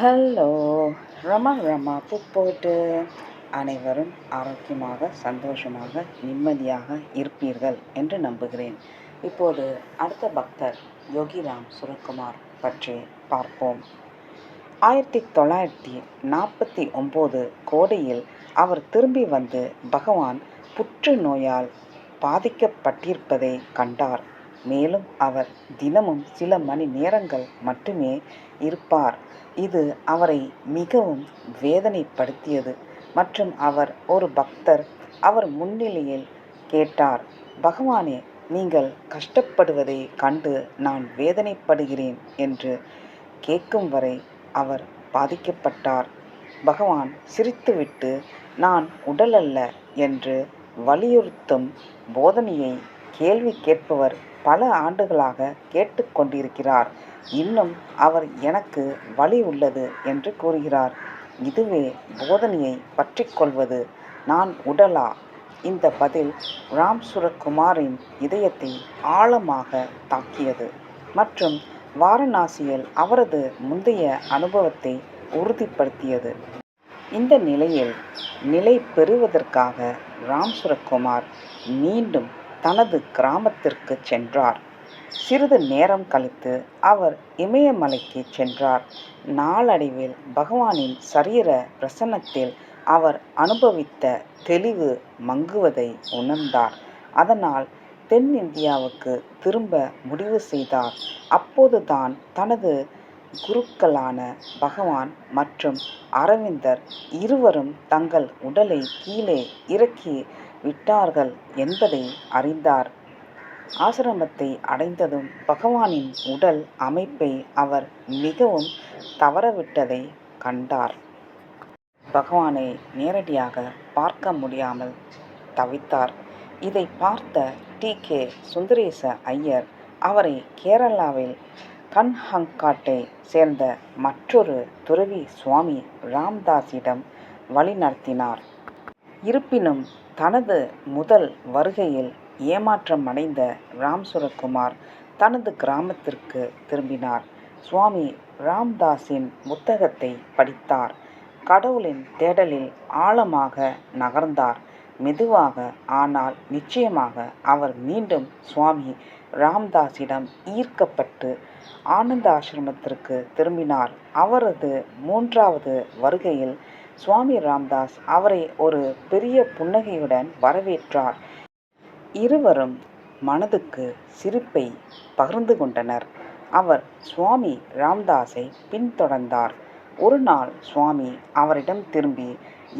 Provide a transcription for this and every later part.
Hello Rama Rama போட்டு அனைவரும் ஆரோக்கியமாக சந்தோஷமாக நிம்மதியாக இருப்பீர்கள் என்று நம்புகிறேன். இப்போது அடுத்த பக்தர் யோகிராம் சுரக்குமார் பற்றி பார்ப்போம். ஆயிரத்தி தொள்ளாயிரத்தி நாற்பத்தி ஒம்பது கோடையில் அவர் திரும்பி வந்து பகவான் புற்றுநோயால் பாதிக்கப்பட்டிருப்பதை கண்டார். மேலும் அவர் தினமும் சில மணி நேரங்கள் மட்டுமே இருப்பார். இது அவரை மிகவும் வேதனைப்படுத்தியது மற்றும் அவர் ஒரு பக்தர். அவர் முன்னிலையில் கேட்டார் பகவானே நீங்கள் கஷ்டப்படுவதை கண்டு நான் வேதனைப்படுகிறேன் என்று கேட்கும் வரை அவர் பாதிக்கப்பட்டார். பகவான் சிரித்துவிட்டு நான் உடலல்ல என்று வலியுறுத்தும் போதனையை கேள்வி கேட்பவர் பல ஆண்டுகளாக கேட்டுக்கொண்டிருக்கிறார் இன்னும் அவர் எனக்கு வழி உள்ளது என்று கூறுகிறார். இதுவே போதனையை பற்றி கொள்வது. நான் உடலா? இந்த பதில் ராம் சுரக்குமாரின் இதயத்தை ஆழமாக தாக்கியது. மற்றும் வாரணாசியில் அவரது முந்தைய அனுபவத்தை உறுதிப்படுத்தியது. இந்த நிலையில் நிலை பெறுவதற்காக ராம் சுரக்குமார் மீண்டும் தனது கிராமத்திற்கு சென்றார். சிறிது நேரம் கழித்து அவர் இமயமலைக்கு சென்றார். நாளடைவில் பகவானின் சரீர பிரசன்னத்தில் அவர் அனுபவித்த தெளிவு மங்குவதை உணர்ந்தார். அதனால் தென்னிந்தியாவுக்கு திரும்ப முடிவு செய்தார். அப்போதுதான் தனது குருக்களான பகவான் மற்றும் அரவிந்தர் இருவரும் தங்கள் உடலை கீழே இறக்கி விட்டார்கள் என்பதை அறிந்தார். ஆசிரமத்தை அடைந்ததும் பகவானின் உடல் அமைப்பை அவர் மிகவும் தவறவிட்டதை கண்டார். பகவானை நேரடியாக பார்க்க முடியாமல் தவித்தார். இதை பார்த்த டி. கே. சுந்தரேச ஐயர் அவரை கேரளாவில் கன்ஹங்காட்டை சேர்ந்த மற்றொரு துறவி சுவாமி ராம்தாஸிடம் வழிநடத்தினார். இருப்பினும் தனது முதல் வருகையில் ஏமாற்றம் அடைந்த ராம்சுரகுமார் தனது கிராமத்திற்கு திரும்பினார். சுவாமி ராம்தாஸின் புத்தகத்தை படித்தார். கடவுளின் தேடலில் ஆழமாக நகர்ந்தார். மெதுவாக ஆனால் நிச்சயமாக அவர் மீண்டும் சுவாமி ராம்தாஸிடம் ஈர்க்கப்பட்டு ஆனந்த ஆசிரமத்திற்கு திரும்பினார். அவரது மூன்றாவது வருகையில் சுவாமி ராம்தாஸ் அவரை ஒரு பெரிய புன்னகையுடன் வரவேற்றார். இருவரும் மனதுக்கு சிரிப்பை பகிர்ந்து கொண்டனர். அவர் சுவாமி ராம்தாஸை பின்தொடர்ந்தார். ஒரு நாள் சுவாமி அவரிடம் திரும்பி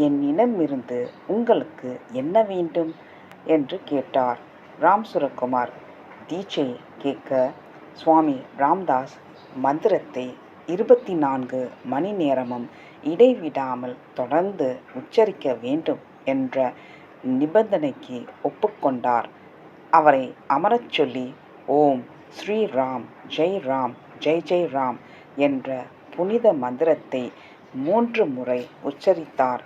என்னிடமிருந்து உங்களுக்கு என்ன வேண்டும் என்று கேட்டார் ராம் சுரக்குமார் தீட்சை கேட்க. சுவாமி ராம்தாஸ் மந்திரத்தை இருபத்தி நான்கு மணி நேரமும் இடைவிடாமல் தொடர்ந்து உச்சரிக்க வேண்டும் என்ற நிபந்தனைக்கு ஒப்புக்கொண்டார். அவரை அமரச் சொல்லி ஓம் ஸ்ரீராம் ஜெய் ராம் ஜெய் ஜெய் ராம் என்ற புனித மந்திரத்தை மூன்று முறை உச்சரித்தார்.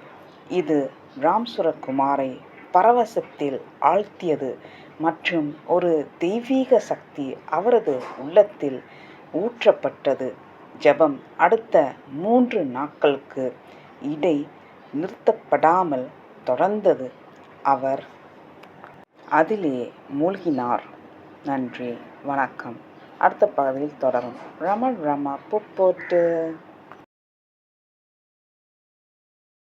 இது ராம் சுரக்குமாரை பரவசத்தில் ஆழ்த்தியது மற்றும் ஒரு தெய்வீக சக்தி அவரது உள்ளத்தில் ஊற்றப்பட்டது. ஜபம் அடுத்த மூன்று நாட்களுக்கு இடை நிறுத்தப்படாமல் தொடர்ந்தது. அவர் அதிலே மூழ்கினார். நன்றி. வணக்கம். அடுத்த பகுதியில் தொடரும். ரமன் ரமா புப்போட்டு